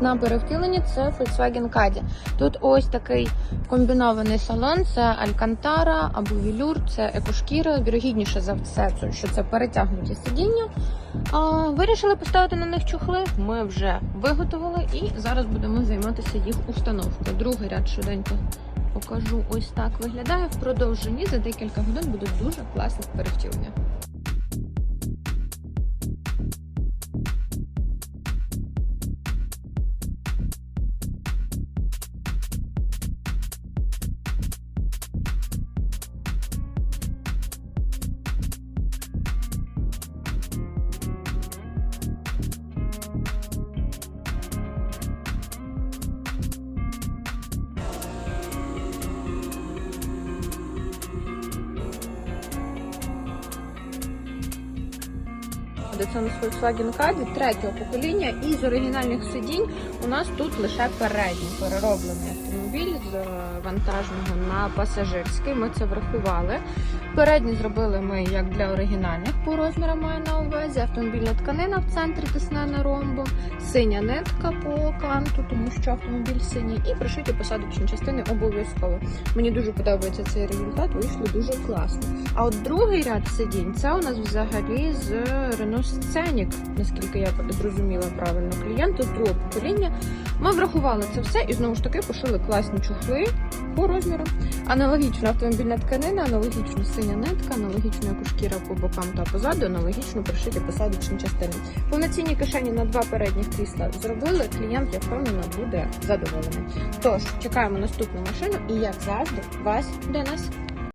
На перевтіленні це Volkswagen Caddy. Тут ось такий комбінований салон: це Алькантара або Вілюр, це екошкіра. Вірогідніше за все, що це перетягнуті сидіння. А, вирішили поставити на них чохли. Ми вже виготовили і зараз будемо займатися їх установкою. Другий ряд швиденько покажу. Ось так виглядає. В продовженні за декілька годин буде дуже класне перевтілення. Нас Volkswagen Caddy третього покоління і з оригінальних сидінь у нас тут лише передній перероблений автомобіль з е, вантажного на пасажирський. Ми це врахували. Передні зробили ми як для оригінальних по розмірам маю на увазі. Автомобільна тканина в центрі тиснена ромбом, синя нитка по канту, тому що автомобіль синій, і пришиті посадочні частини обов'язково. Мені дуже подобається цей результат, вийшло дуже класно. А от другий ряд сидінь це у нас взагалі з Renault Scenic, наскільки я зрозуміла правильно клієнту з другого покоління. Ми врахували це все і знову ж таки пошили класні чохли по розміру. Аналогічна автомобільна тканина, аналогічно синя нитка, аналогічно як шкіра по бокам та позаду, аналогічно пришиті посадочні частини. Повноцінні кишені на два передніх крісла зробили. Клієнт, я впевнена, буде задоволений. Тож чекаємо наступну машину і як завжди, вас до нас.